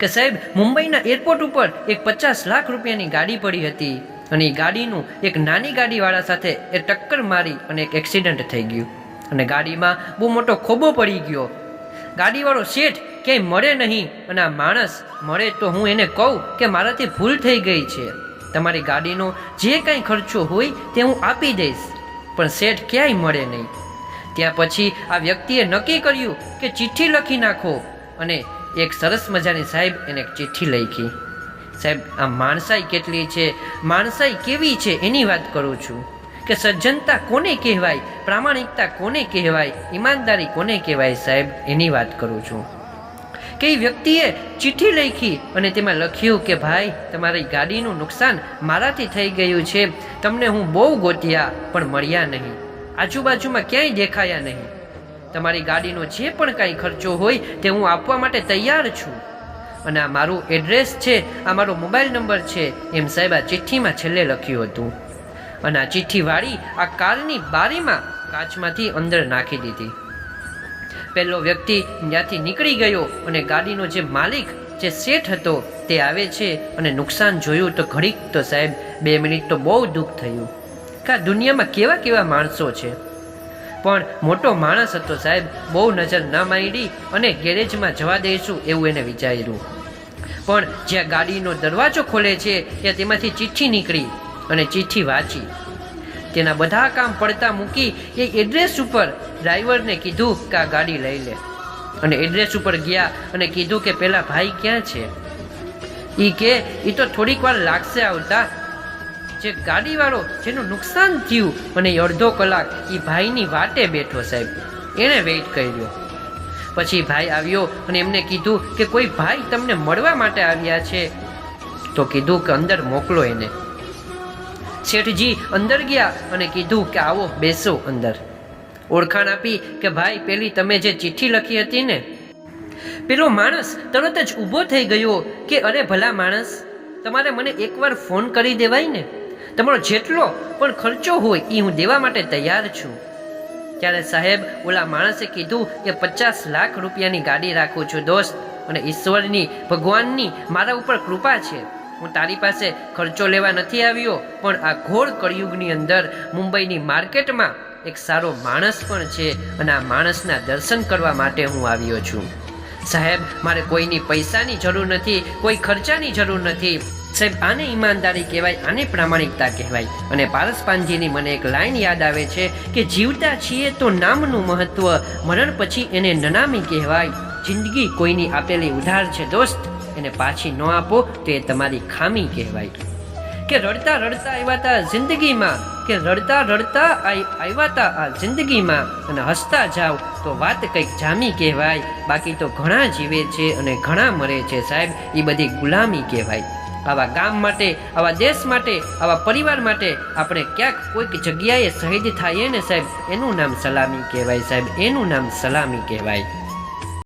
કે સાહેબ, મુંબઈના એરપોર્ટ ઉપર એક પચાસ લાખ રૂપિયાની ગાડી પડી હતી અને એ ગાડીનું એક નાની ગાડીવાળા સાથે એ ટક્કર મારી અને એક એક્સિડન્ટ થઈ ગયું. અને ગાડીમાં બહુ મોટો ખોબો પડી ગયો. ગાડીવાળો શેઠ ક્યાંય મળે નહીં અને આ માણસ મળે તો હું એને કહું કે મારાથી ભૂલ થઈ ગઈ છે. તમારી ગાડીનો જે કાંઈ ખર્ચો હોય તે હું આપી દઈશ, પણ શેઠ ક્યાંય મળે નહીં. ત્યાં પછી આ વ્યક્તિએ નક્કી કર્યું કે ચિઠ્ઠી લખી નાખો. અને એક સરસ મજાની સાહેબ એને ચિઠ્ઠી લખી. સાહેબ, આ માણસાઈ કેટલી છે? માણસાઈ કેવી છે એની વાત કરું છું. કે સજ્જનતા કોને કહેવાય? પ્રામાણિકતા કોને કહેવાય? ઈમાનદારી કોને કહેવાય સાહેબ? એની વાત કરું છું. કે એ વ્યક્તિએ ચિઠ્ઠી લખી અને તેમાં લખ્યું કે, ભાઈ, તમારી ગાડીનું નુકસાન મારાથી થઈ ગયું છે. તમને હું બહુ ગોત્યા, પણ મળ્યા નહીં. આજુબાજુમાં ક્યાંય દેખાયા નહીં. તમારી ગાડીનો જે પણ કાંઈ ખર્ચો હોય તે હું આપવા માટે તૈયાર છું. અને આ મારું એડ્રેસ છે, આ મારો મોબાઈલ નંબર છે, એમ સાહેબ આ ચિઠ્ઠીમાં છેલ્લે લખ્યું હતું. અને આ ચિઠ્ઠી વાળી આ કારની બારીમાં કાચમાંથી અંદર નાખી દીધી. પહેલો વ્યક્તિ ત્યાંથી નીકળી ગયો અને ગાડીનો જે માલિક જે શેઠ હતો તે આવે છે અને નુકસાન જોયું તો ઘડીક તો સાહેબ બે મિનિટ તો બહુ દુઃખ થયું. કે આ દુનિયામાં કેવા કેવા માણસો છે? પણ મોટો માણસ હતો સાહેબ. બહુ નજર ન માંડી અને ગેરેજમાં જવા દઈશું એવું એને વિચાર્યું. પણ જ્યાં ગાડીનો દરવાજો ખોલે છે, ત્યાં તેમાંથી ચિઠ્ઠી નીકળી અને ચિઠ્ઠી વાંચી. તેના બધા કામ પડતા મૂકી એ એડ્રેસ ઉપર ડ્રાઈવરને કીધું કે આ ગાડી લઈ લે. અને એડ્રેસ ઉપર ગયા અને કીધું કે પેલા ભાઈ ક્યાં છે? ઈ કે એ તો થોડીક વાર લાગશે આવતા જે ગાડીવાળો જેનું નુકસાન થયું અને અડધો કલાક એ ભાઈની વાટે બેઠો સાહેબ. એણે વેઇટ કર્યો. પછી ભાઈ આવ્યો અને એમને કીધું કે કોઈ ભાઈ તમને મળવા માટે આવ્યા છે. તો કીધું કે અંદર મોકલો એને. શેઠજી અંદર ગયા અને કીધું કે આવો બેસો અંદર. ઓળખાણ આપી કે ભાઈ પેલી તમે જે ચિઠ્ઠી લખી હતી ને, પેલો માણસ તરત જ ઊભો થઈ ગયો કે અરે ભલા માણસ, તમારે મને એકવાર ફોન કરી દેવાય ને? તમારો જેટલો પણ ખર્ચો હોય એ હું દેવા માટે તૈયાર છું. ત્યારે સાહેબ, ઓલા માણસે કીધું કે પચાસ લાખ રૂપિયાની ગાડી રાખું છું, દોસ્ત. અને ઈશ્વરની, ભગવાનની, મારા ઉપર કૃપા છે. હું તારી પાસે ખર્ચો લેવા નથી આવ્યો, પણ આ ઘોર કળિયુગની અંદર મુંબઈની માર્કેટમાં એક સારો માણસ પણ છે અને આ માણસના દર્શન કરવા માટે હું આવ્યો છું. સાહેબ, મારે કોઈની પૈસાની જરૂર નથી, કોઈ ખર્ચાની જરૂર નથી. સાહેબ આને ઈમાનદારી કહેવાય, આને પ્રામાણિકતા કહેવાય. અને પારસ પાનજીની મને એક લાઈન યાદ આવે છે કે જીવતા છીએ તો નામનું મહત્વ, મરણ પછી એને નનામી કહેવાય. જિંદગી કોઈની આપેલી ઉધાર છે દોસ્ત, એને પાછી ન આપો, તો એ તમારી ખામી કહેવાય. કે રડતા રડતા આવ્યા તા જિંદગીમાં, કે રડતા રડતા આવ્યા તા આ જિંદગીમાં, અને હસતા જાઓ તો વાત કંઈક જામી કહેવાય. બાકી તો ઘણા જીવે છે અને ઘણા મરે છે સાહેબ એ બધી ગુલામી કહેવાય. આવા ગામ માટે, આવા દેશ માટે, આવા પરિવાર માટે આપણે ક્યાંક કોઈક જગ્યાએ શહીદ થાય ને સાહેબ, એનું નામ સલામી કહેવાય સાહેબ, એનું નામ સલામી કહેવાય.